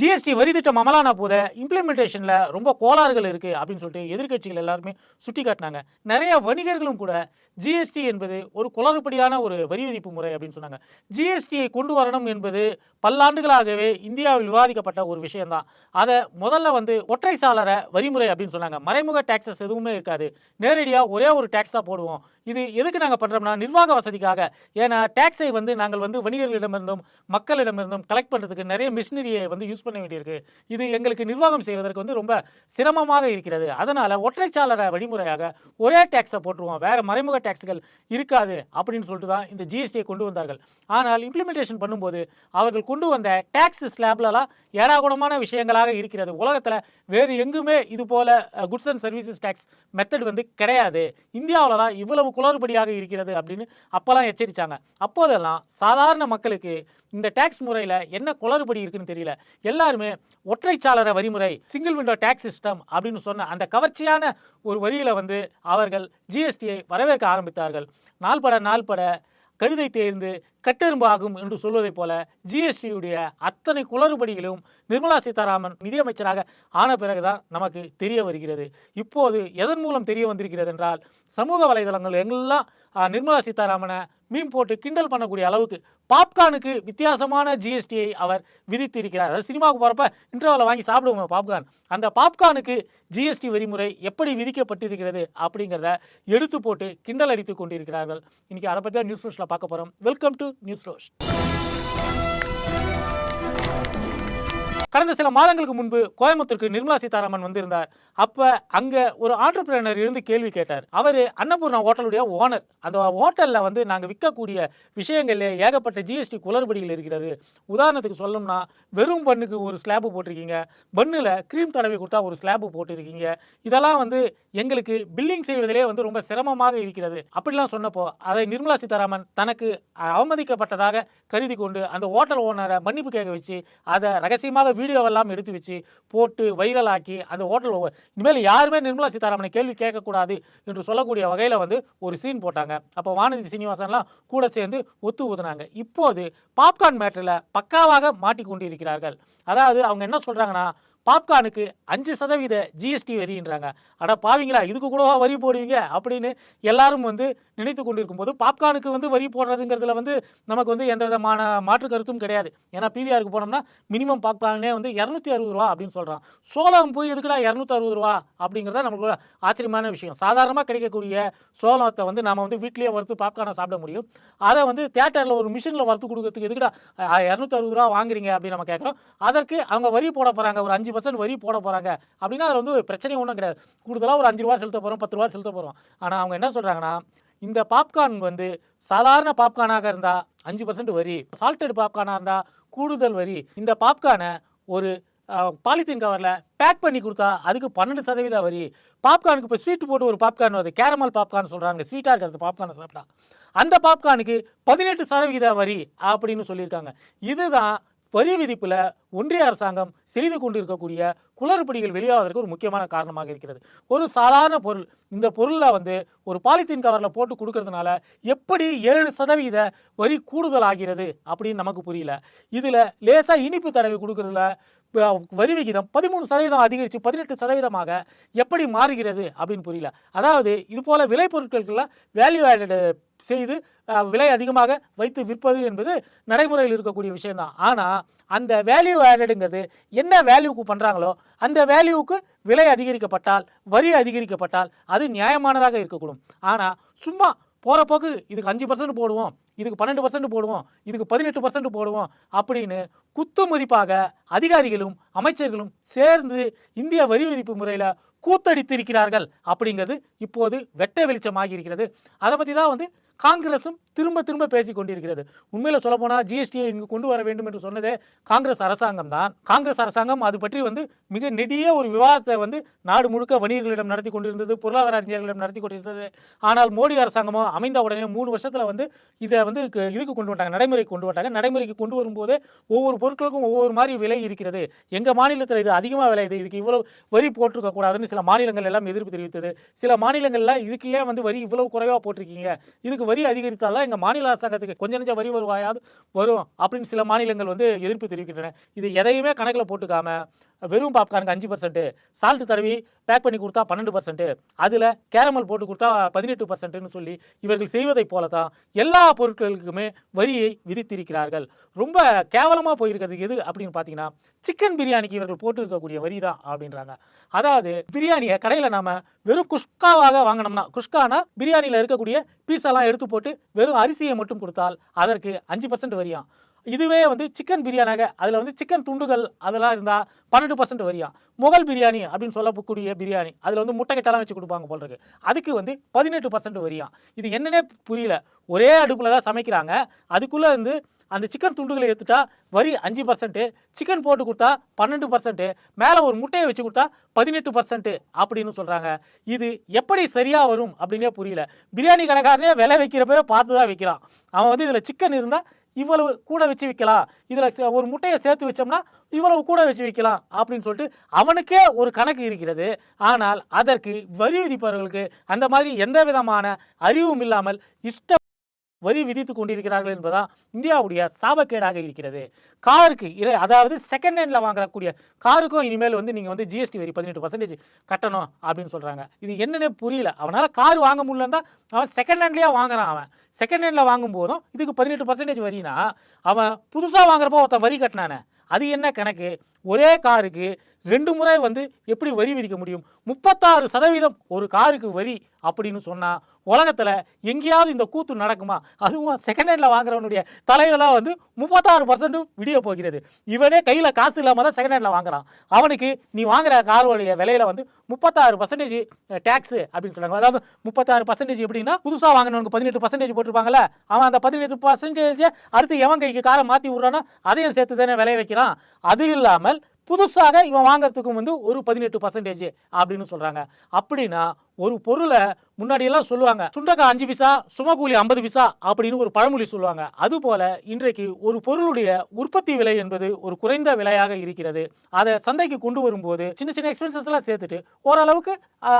GST வரி திட்டம் அமலான போத இம்ப்ளிமெண்டேஷனில் ரொம்ப கோளாறுகள் இருக்குது அப்படின்னு சொல்லிட்டு எதிர்க்கட்சிகள் எல்லாருமே சுட்டி காட்டினாங்க. நிறைய வணிகர்களும் கூட ஜிஎஸ்டி என்பது ஒரு குளறுபடியான ஒரு வரி விதிப்பு முறை அப்படின்னு சொன்னாங்க. ஜிஎஸ்டியை கொண்டு வரணும் என்பது பல்லாண்டுகளாகவே இந்தியாவில் விவாதிக்கப்பட்ட ஒரு விஷயம்தான். அதை முதல்ல வந்து ஒற்றை சாளர வரிமுறை அப்படின்னு சொன்னாங்க. மறைமுக டாக்ஸஸ் எதுவுமே இருக்காது. நேரடியாக ஒரே ஒரு டேக்ஸ் தான் போடுவோம். இது எதுக்கு நாங்கள் பண்ணுறோம்னா நிர்வாக வசதிக்காக. ஏன்னா டேக்ஸை வந்து நாங்கள் வந்து வணிகர்களிடமிருந்தும் மக்களிடமிருந்தும் கலெக்ட் பண்ணுறதுக்கு நிறைய மிஷினரியை வந்து யூஸ் பண்ண வேண்டியிருக்கு இது எங்களுக்கு நிர்வாகம் செய்வதற்கு வந்து ரொம்ப சிரமமாக இருக்கிறது. அதனால் ஒற்றைச்சாளர வழிமுறையாக ஒரே டேக்ஸை போட்டுருவோம். வேறு மறைமுக டேக்ஸ்கள் இருக்காது அப்படின்னு சொல்லிட்டு தான் இந்த ஜிஎஸ்டியை கொண்டு வந்தார்கள். ஆனால் இம்ப்ளிமெண்டேஷன் பண்ணும்போது அவர்கள் கொண்டு வந்த டேக்ஸ் ஸ்லாப்லலாம் ஏடாகுணமான விஷயங்களாக இருக்கிறது. உலகத்தில் வேறு எங்குமே இது போல goods and services tax method வந்து கிடையாது. இந்தியாவில் தான் இவ்வளவு குளறுபடியாக இருக்கிறது அப்படின்னு அப்போல்லாம் எச்சரித்தாங்க அப்போதெல்லாம் சாதாரண மக்களுக்கு இந்த டேக்ஸ் முறையில் என்ன குளறுபடி இருக்குன்னு தெரியல. எல்லாருமே ஒற்றைச்சாளர வரிமுறை சிங்கிள் விண்டோ டேக்ஸ் சிஸ்டம் அப்படின்னு சொன்ன அந்த கவர்ச்சியான ஒரு வரியில் வந்து அவர்கள் ஜிஎஸ்டியை வரவேற்க ஆரம்பித்தார்கள். நாள்பட நாள்பட கழுதை தேர்ந்து கட்டெரும்பு ஆகும் என்று சொல்வதைப் போல ஜிஎஸ்டியுடைய அத்தனை குளறுபடிகளும் நிர்மலா சீதாராமன் நிதியமைச்சராக ஆன பிறகுதான் நமக்கு தெரிய வருகிறது. இப்போது எதன் மூலம் தெரிய வந்திருக்கிறது என்றால் சமூக வலைதளங்கள் எல்லாம் நிர்மலா சீதாராமனை மீன் போட்டு கிண்டல் பண்ணக்கூடிய அளவுக்கு பாப்கார்னுக்கு வித்தியாசமான ஜிஎஸ்டியை அவர் விதித்திருக்கிறார். அதாவது சினிமாவுக்கு போகிறப்ப இன்டர்வலில் வாங்கி சாப்பிடுவோம் பாப்கார்ன் அந்த பாப்கார்னுக்கு ஜிஎஸ்டி வரிமுறை எப்படி விதிக்கப்பட்டிருக்கிறது அப்படிங்கிறத எடுத்து போட்டு கிண்டல் அடித்து கொண்டிருக்கிறார்கள். இன்றைக்கி அதை பற்றி தான் நியூஸ் ரோஸ்ட்டில் பார்க்க போகிறோம் வெல்கம் டு நியூஸ் ரோஸ்ட் கடந்த சில மாதங்களுக்கு முன்பு கோயம்புத்தூருக்கு நிர்மலா சீதாராமன் வந்திருந்தார். அப்ப அங்க ஒரு ஆண்டர்பிரினர் இருந்து கேள்வி கேட்டார். அவர் அன்னபூர்ணா ஹோட்டலுடைய ஓனர் அந்த ஹோட்டலில் வந்து நாங்கள் விற்கக்கூடிய விஷயங்கள்ல ஏகப்பட்ட ஜிஎஸ்டி குளறுபடிகள் இருக்கிறது. உதாரணத்துக்கு சொல்லணும்னா வெறும் பண்ணுக்கு ஒரு ஸ்லாபு போட்டிருக்கீங்க. பண்ணில் க்ரீம் தடவி கொடுத்தா ஒரு ஸ்லாபு போட்டிருக்கீங்க. இதெல்லாம் வந்து எங்களுக்கு பில்லிங் செய்வதிலே வந்து ரொம்ப சிரமமாக இருக்கிறது. அப்படிலாம் சொன்னப்போ அதை நிர்மலா சீதாராமன் தனக்கு அவமதிக்கப்பட்டதாக கருதி கொண்டு அந்த ஹோட்டல் ஓனரை மன்னிப்பு கேட்க வச்சு அதை ரகசியமாக வீடியோவெல்லாம் எடுத்து வச்சு போட்டு வைரலாக்கி அந்த ஹோட்டல் இனிமேல் யாருமே நிர்மலா சீதாராமனை கேள்வி கேட்கக்கூடாது என்று சொல்லக்கூடிய வகையில் வந்து ஒரு சீன் போட்டாங்க. அப்போ வானதி சீனிவாசன்லாம் கூட சேர்ந்து ஒத்து ஊதுனாங்க. இப்போது பாப்கார்ன் மேட்டரில் பக்காவாக மாட்டி கொண்டு இருக்கிறார்கள் அதாவது அவங்க என்ன சொல்கிறாங்கன்னா பாப்கார்னுக்கு அஞ்சு சதவீத ஜிஎஸ்டி வரின்றாங்க. அட பாவிங்களா இதுக்கு கூடவா வரி போடுவீங்க? அப்படின்னு எல்லாரும் வந்து நினைத்து கொண்டிருக்கும் போது பாப்கார்னுக்கு வந்து வரி போடுறதுங்கிறதுல வந்து நமக்கு வந்து எந்த விதமான மாற்று கருத்தும் கிடையாது. ஏன்னா பிவிஆருக்கு போனோம்னா மினிமம் பாப்கார்னே வந்து இரநூத்தி அறுபது ரூபா அப்படின்னு சொல்கிறான் சோளம் போய் எதுக்குடா இரநூத்தி அறுபது ரூபா அப்படிங்கிறத நமக்கு ஆச்சரியமான விஷயம். சாதாரணமாக கிடைக்கக்கூடிய சோளத்தை வந்து நாம் வந்து வீட்லேயே வறுத்து பாப்கார்னை சாப்பிட முடியும். அதை வந்து தேட்டரில் ஒரு மிஷினில் வறுத்து கொடுக்கறதுக்கு எதுக்குடா இரநூத்தி அறுபது ரூபா வாங்குறீங்க அப்படின்னு நம்ம கேட்குறோம் அதற்கு அவங்க வரி போட போகிறாங்க ஒரு அஞ்சு பர்சன்ட் வரி போட போகிறாங்க அப்படின்னா அதில் வந்து பிரச்சனையும் ஒன்றும் கிடையாது. கூடுதலாக ஒரு அஞ்சு ரூபா செலுத்த போகிறோம் பத்து ரூபா செலுத்த போகிறோம் ஆனால் அவங்க என்ன சொல்கிறாங்கன்னா இந்த பாப்கார்ன் வந்து சாதாரண பாப்கார்னாக இருந்தால் அஞ்சு பர்சன்ட் வரி சால்டட் பாப்கார்னாக இருந்தால் கூடுதல் வரி. இந்த பாப்கார்னை ஒரு பாலித்தீன் கவரில் பேக் பண்ணி கொடுத்தா அதுக்கு பன்னெண்டு சதவீத வரி. பாப்கார்னுக்கு இப்போ ஸ்வீட் போட்டு ஒரு பாப்கார்ன் வருது. கேரமல் பாப்கார்ன் சொல்கிறாங்க ஸ்வீட்டாக இருக்கிறது பாப்கார்னை சாப்பிட்டா. அந்த பாப்கார்னுக்கு பதினெட்டு சதவிகித வரி அப்படின்னு சொல்லியிருக்காங்க. இதுதான் வரி விதிப்பில் ஒன்றிய அரசாங்கம் செய்து கொண்டிருக்கக்கூடிய குளறுபடிகள் வெளியாவதற்கு ஒரு முக்கியமான காரணமாக இருக்கிறது. ஒரு சாதாரண பொருள் இந்த பொருளில் வந்து ஒரு பாலித்தீன் கவரில் போட்டு கொடுக்கறதுனால எப்படி ஏழு சதவீத வரி கூடுதல் ஆகிறது அப்படின்னு நமக்கு புரியல. இதில் லேசாக இனிப்பு தடவி கொடுக்கறதுல வரி விகிதம் பதிமூணு சதவீதம் அதிகரித்து பதினெட்டு சதவீதமாக எப்படி மாறுகிறது அப்படின்னு புரியல. அதாவது இது விலை விளைபொருட்களுக்கெல்லாம் வேல்யூ ஆடட் செய்து விலை அதிகமாக வைத்து விற்பது என்பது நடைமுறையில் இருக்கக்கூடிய விஷயம்தான். ஆனால் அந்த வேல்யூ ஆடடுங்கிறது என்ன வேல்யூக்கு பண்ணுறாங்களோ அந்த வேல்யூவுக்கு விலை அதிகரிக்கப்பட்டால் வரி அதிகரிக்கப்பட்டால் அது நியாயமானதாக இருக்கக்கூடும். ஆனால் சும்மா போகிற போக்கு இதுக்கு அஞ்சு பர்சன்ட் போடுவோம். இதுக்கு பன்னெண்டு பர்சன்ட் போடுவோம் இதுக்கு பதினெட்டு பர்சன்ட் போடுவோம் அப்படின்னு குத்து மதிப்பாக அதிகாரிகளும் அமைச்சர்களும் சேர்ந்து இந்திய வரி விதிப்பு முறையில் கூத்தடித்திருக்கிறார்கள் அப்படிங்கிறது இப்போது வெட்ட வெளிச்சமாகி இருக்கிறது. அதை பற்றி தான் வந்து காங்கிரஸும் திரும்ப திரும்ப பேசி கொண்டிருக்கிறது. உண்மையில் சொல்லப்போனால் ஜிஎஸ்டியை இங்கு கொண்டு வர வேண்டும் என்று சொன்னதே காங்கிரஸ் அரசாங்கம் தான். காங்கிரஸ் அரசாங்கம் அது பற்றி வந்து மிக நெடிய ஒரு விவாதத்தை வந்து நாடு முழுக்க வணிகர்களிடம் நடத்தி கொண்டிருந்தது பொருளாதார அறிஞர்களிடம் நடத்தி கொண்டிருந்தது. ஆனால் மோடி அரசாங்கமோ அமைந்த உடனே மூணு வருஷத்தில் வந்து இதை வந்து இதுக்கு கொண்டு வந்தாங்க நடைமுறைக்கு கொண்டு வந்தாங்க. நடைமுறைக்கு கொண்டு வரும்போது ஒவ்வொரு பொருட்களுக்கும் ஒவ்வொரு மாதிரி விலை இருக்கிறது. எங்கள் மாநிலத்தில் இது அதிகமாக விலை இது இதுக்கு இவ்வளோ வரி போட்டிருக்க கூடாதுன்னு சில மாநிலங்கள் எல்லாம் எதிர்ப்பு தெரிவித்தது. சில மாநிலங்களில் இதுக்கு ஏன் வந்து வரி இவ்வளவு குறைவாக போட்டிருக்கீங்க? இதுக்கு வரி அதிகரித்தால் எங்கள் மாநில அரசாங்கத்துக்கு கொஞ்சம் நெஞ்ச வரி வருவாயாவது வரும் அப்படின்னு சில மாநிலங்கள் வந்து எதிர்ப்பு தெரிவிக்கின்றன. இது எதையுமே கணக்கில் போட்டுக்காம வெறும் பாப்கார்னுக்கு அஞ்சு பர்சன்ட்டு சால்ட் தடவி பேக் பண்ணி கொடுத்தா பன்னெண்டு பர்சன்ட்டு அதில் கேரமல் போட்டு கொடுத்தா பதினெட்டு பர்சன்ட்னு சொல்லி இவர்கள் செய்வதைப் போல தான் எல்லா பொருட்களுக்குமே வரியை விதித்திருக்கிறார்கள். ரொம்ப கேவலமாக போயிருக்கிறது எது அப்படின்னு பார்த்தீங்கன்னா சிக்கன் பிரியாணிக்கு இவர்கள் போட்டு இருக்கக்கூடிய வரி தான் அப்படின்றாங்க. அதாவது பிரியாணியை கடையில் நாம் வெறும் குஷ்காவாக வாங்கினோம்னா குஷ்கானா பிரியாணியில் இருக்கக்கூடிய பீஸெல்லாம் எடுத்து போட்டு வெறும் அரிசியை மட்டும் கொடுத்தால் அதற்கு அஞ்சு பர்சன்ட் வரியாம். இதுவே வந்து சிக்கன் பிரியாணியாக அதில் வந்து சிக்கன் துண்டுகள் அதெல்லாம் இருந்தால் பன்னெண்டு பர்சன்ட் வரியாம் முகல் பிரியாணி அப்படின்னு சொல்லக்கூடிய பிரியாணி அதில் வந்து முட்டைக்கட்டெல்லாம் வச்சு கொடுப்பாங்க போல் இருக்கு. அதுக்கு வந்து பதினெட்டு பர்சன்ட் வரியாம் இது என்னன்னே புரியல. ஒரே அடுப்பில் தான் சமைக்கிறாங்க. அதுக்குள்ளே வந்து அந்த சிக்கன் துண்டுகளை எடுத்துட்டா வரி அஞ்சு பர்சன்ட்டு சிக்கன் போட்டு கொடுத்தா பன்னெண்டு பர்சன்ட்டு மேலே ஒரு முட்டையை வச்சு கொடுத்தா பதினெட்டு பர்சன்ட்டு அப்படின்னு சொல்கிறாங்க இது எப்படி சரியாக வரும் அப்படின்னே புரியல. பிரியாணி கடைக்காரனே விலை வைக்கிறப்பவே பார்த்து தான் வைக்கிறான். அவன் வந்து இதில் சிக்கன் இருந்தால் இவ்வளவு கூட வச்சு விற்கலாம். இதில் ஒரு முட்டையை சேர்த்து வச்சோம்னா இவ்வளவு கூட வச்சு விற்கலாம் அப்படின்னு சொல்லிட்டு அவனுக்கே ஒரு கணக்கு இருக்கிறது. ஆனால் அதற்கு வரி விதிப்பவர்களுக்கு அந்த மாதிரி எந்த விதமான அறிவும் இல்லாமல் இஷ்ட வரி விதித்து கொண்டிருக்கிறார்கள் என்பதா இந்தியாவுடைய சாபக்கேடாக இருக்கிறது. காருக்கு இரு அதாவது செகண்ட் ஹேண்டில் வாங்கக்கூடிய காருக்கும் இனிமேல் வந்து நீங்கள் வந்து ஜிஎஸ்டி வரி பதினெட்டு பர்சன்டேஜ் கட்டணும் அப்படின்னு சொல்கிறாங்க இது என்னன்னே புரியல. அவனால் கார் வாங்க முடியலன்னா அவன் செகண்ட் ஹேண்ட்லேயே வாங்குறான் அவன். செகண்ட் ஹேண்டில் வாங்கும் போதும் இதுக்கு பதினெட்டு பர்சன்டேஜ் வரினா அவன் புதுசாக வாங்குறப்போ ஒருத்தன் வரி கட்டினானே. அது என்ன கணக்கு? ஒரே காருக்கு ரெண்டு முறை வந்து எப்படி வரி விதிக்க முடியும்? முப்பத்தாறு சதவீதம் ஒரு காருக்கு வரி அப்படின்னு சொன்னால் உலகத்தில் எங்கேயாவது இந்த கூத்து நடக்குமா? அதுவும் செகண்ட் ஹேண்டில் வாங்குறவனுடைய தலைவலாம் வந்து முப்பத்தாறு பர்சன்ட்டும் விடிய போகிறது. இவனே கையில் காசு இல்லாமல் தான் செகண்ட் ஹேண்டில் வாங்குறான். அவனுக்கு நீ வாங்குற காருடைய விலையில வந்து முப்பத்தாறு பர்சன்டேஜ் டேக்ஸு அப்படின்னு சொல்கிறாங்க அதாவது முப்பத்தாறு பர்சன்டேஜ் எப்படின்னா புதுசாக வாங்கினவனுக்கு பதினெட்டு பர்சன்டேஜ் போட்டிருப்பாங்கல்ல அவன் அந்த பதினெட்டு பர்சன்டேஜ் அடுத்து எவன் கைக்கு காரை மாற்றி விட்றானோ அதையும் சேர்த்து தானே விளைய வைக்கிறான். அது இல்லாமல் புதுசாக இவன் வாங்குறதுக்கும் வந்து ஒரு பதினெட்டு பர்சன்டேஜ் அப்படின்னு சொல்கிறாங்க அப்படின்னா ஒரு பொருளை முன்னாடியெல்லாம் சொல்லுவாங்க சுண்டக்காய் அஞ்சு பைசா சுமக்கூலி ஐம்பது பைசா அப்படின்னு ஒரு பழமொழி சொல்லுவாங்க. அதுபோல இன்றைக்கு ஒரு பொருளுடைய உற்பத்தி விலை என்பது ஒரு குறைந்த விலையாக இருக்கிறது. அதை சந்தைக்கு கொண்டு வரும்போது சின்ன சின்ன எக்ஸ்பென்சஸ் எல்லாம் சேர்த்துட்டு ஓரளவுக்கு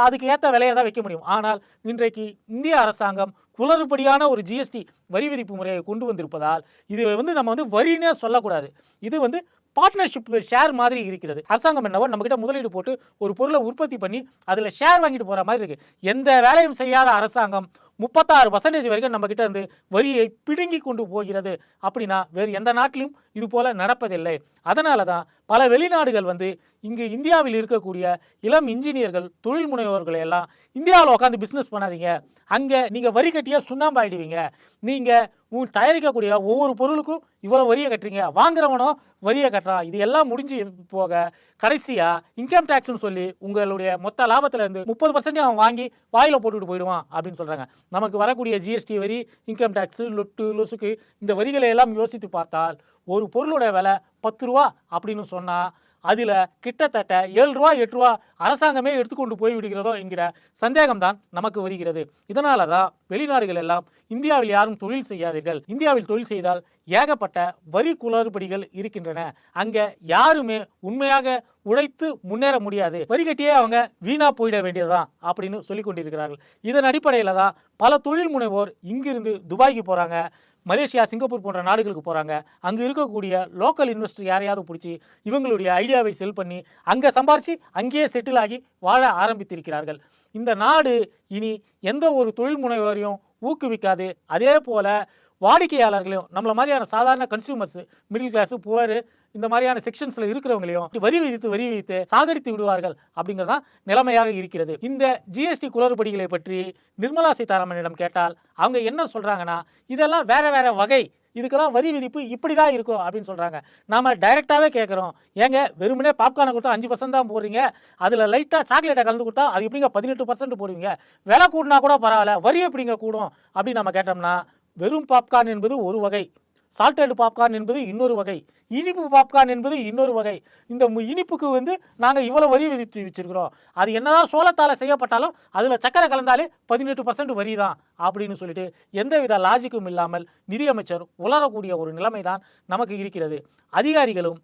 அதுக்கு ஏற்ற விலையை தான் வைக்க முடியும். ஆனால் இன்றைக்கு இந்திய அரசாங்கம் குளறுபடியான ஒரு ஜிஎஸ்டி வரி விதிப்பு முறையை கொண்டு வந்திருப்பதால் இது வந்து நம்ம வந்து வரினே சொல்லக்கூடாது. இது வந்து பார்ட்னர்ஷிப் ஷேர் மாதிரி இருக்கிறது. அரசாங்கம் என்னவோ நம்மக்கிட்ட முதலீடு போட்டு ஒரு பொருளை உற்பத்தி பண்ணி அதில் ஷேர் வாங்கிட்டு போகிற மாதிரி இருக்கு. எந்த வேலையும் செய்யாத அரசாங்கம் முப்பத்தாறு பர்சன்டேஜ் வரைக்கும் நம்ம கிட்ட இருந்து வரியை பிடுங்கி கொண்டு போகிறது. அப்படின்னா வேறு எந்த நாட்டிலும் இது போல நடப்பதில்லை. அதனால தான் பல வெளிநாடுகள் வந்து இங்கு இந்தியாவில் இருக்கக்கூடிய இளம் இன்ஜினியர்கள் தொழில் முனைவோர்களை எல்லாம் இந்தியாவில் உட்காந்து பிஸ்னஸ் பண்ணாதீங்க. அங்கே நீங்கள் வரி கட்டியா சுண்ணாம்பாயிடுவீங்க நீங்கள் உன் தயாரிக்கக்கூடிய ஒவ்வொரு பொருளுக்கும் இவ்வளோ வரியை கட்டுறீங்க. வாங்குறவனும் வரியை கட்டுறான் இது எல்லாம் முடிஞ்சு போக கடைசியாக இன்கம் டேக்ஸ்னு சொல்லி உங்களுடைய மொத்த லாபத்தில் இருந்து முப்பது பர்சன்ட் அவன் வாங்கி வாயில் போட்டுட்டு போயிடுவான் அப்படின்னு சொல்கிறாங்க நமக்கு வரக்கூடிய ஜிஎஸ்டி வரி இன்கம் டேக்ஸு லொட்டு லொசுக்கு இந்த வரிகளை எல்லாம் யோசித்து பார்த்தால் ஒரு பொருளோட விலை பத்து ரூபா அப்படின்னு சொன்னால் அதில் கிட்டத்தட்ட ஏழு ரூபா எட்டு ரூபா அரசாங்கமே எடுத்துக்கொண்டு போய் விடுகிறதோ என்கிற சந்தேகம்தான் நமக்கு வருகிறது. இதனால தான் வெளிநாடுகள் எல்லாம் இந்தியாவில் யாரும் தொழில் செய்யாதீர்கள். இந்தியாவில் தொழில் செய்தால் ஏகப்பட்ட வரி குளறுபடிகள் இருக்கின்றன. அங்கே யாருமே உண்மையாக உழைத்து முன்னேற முடியாது. வரி கட்டியே அவங்க வீணா போயிட வேண்டியதுதான் அப்படின்னு சொல்லி கொண்டிருக்கிறார்கள். இதன் அடிப்படையில் தான் பல தொழில் முனைவோர் இங்கிருந்து துபாய்க்கு போகிறாங்க மலேசியா சிங்கப்பூர் போன்ற நாடுகளுக்கு போகிறாங்க அங்கே இருக்கக்கூடிய லோக்கல் இன்வெஸ்டர் யாரையாவது பிடிச்சி இவங்களுடைய ஐடியாவை செல் பண்ணி அங்கே சம்பாரித்து அங்கேயே செட்டில் ஆகி வாழ ஆரம்பித்திருக்கிறார்கள். இந்த நாடு இனி எந்த ஒரு தொழில் முனைவரையும் ஊக்குவிக்காது. அதே போல் வாடிக்கையாளர்களையும் நம்மள மாதிரியான சாதாரண கன்சியூமர்ஸ் மிடில் கிளாஸ் புவர் இந்த மாதிரியான செக்ஷன்ஸ்ல இருக்கிறவங்களையும் வரி விதித்து வரி விதித்து சாகடித்து விடுவார்கள் அப்படிங்கிறது தான் நிலைமையாக இருக்கிறது. இந்த ஜிஎஸ்டி குளறுபடிகளை பற்றி நிர்மலா சீதாராமனிடம் கேட்டால் அவங்க என்ன சொல்றாங்கன்னா இதெல்லாம் வேற வேற வகை இதுக்கெல்லாம் வரி விதிப்பு இப்படி தான் இருக்கும் அப்படின்னு சொல்கிறாங்க நாம டைரெக்டாகவே கேட்குறோம் ஏங்க வெறுமனே பாப்கார்னை கொடுத்தா அஞ்சு பர்சன்ட் தான் போடுறீங்க? அதில் லைட்டாக சாக்லேட்டை கலந்து கொடுத்தா அது எப்படிங்க பதினெட்டு பர்சன்ட் போடுவீங்க? விலை கூடினா கூட பரவாயில்ல வரி எப்படிங்க கூடும் அப்படின்னு நம்ம கேட்டோம்னா வெறும் பாப்கார்ன் என்பது ஒரு வகை சால்டட் பாப்கார்ன் என்பது இன்னொரு வகை இனிப்பு பாப்கார்ன் என்பது இன்னொரு வகை. இந்த மு- இனிப்புக்கு வந்து நாங்கள் இவ்வளோ வரி விதித்து வச்சுருக்கிறோம். அது என்னதான் சோளத்தால் செய்யப்பட்டாலும் அதில் சக்கரை கலந்தாலே பதினெட்டு பர்சன்ட் வரி தான் அப்படின்னு சொல்லிட்டு எந்தவித லாஜிக்கும் இல்லாமல் நிதியமைச்சர் உலரக்கூடிய ஒரு நிலைமை தான் நமக்கு இருக்கிறது. அதிகாரிகளும்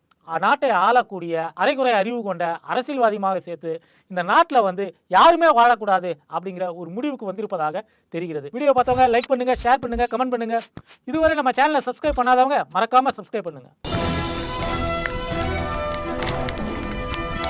நாட்டை ஆளக்கூடிய அரைக்குறை அறிவு கொண்ட அரசியல்வாதியமாக சேர்த்து இந்த நாட்டில் வந்து யாருமே வாழக்கூடாது அப்படிங்கிற ஒரு முடிவுக்கு வந்திருப்பதாக தெரிகிறது. வீடியோ பார்த்தவங்க லைக் பண்ணுங்க ஷேர் பண்ணுங்க கமெண்ட் பண்ணுங்க. இதுவரை நம்ம சேனலை சப்ஸ்கிரைப் பண்ணாதவங்க மறக்காம சப்ஸ்கிரைப் பண்ணுங்க.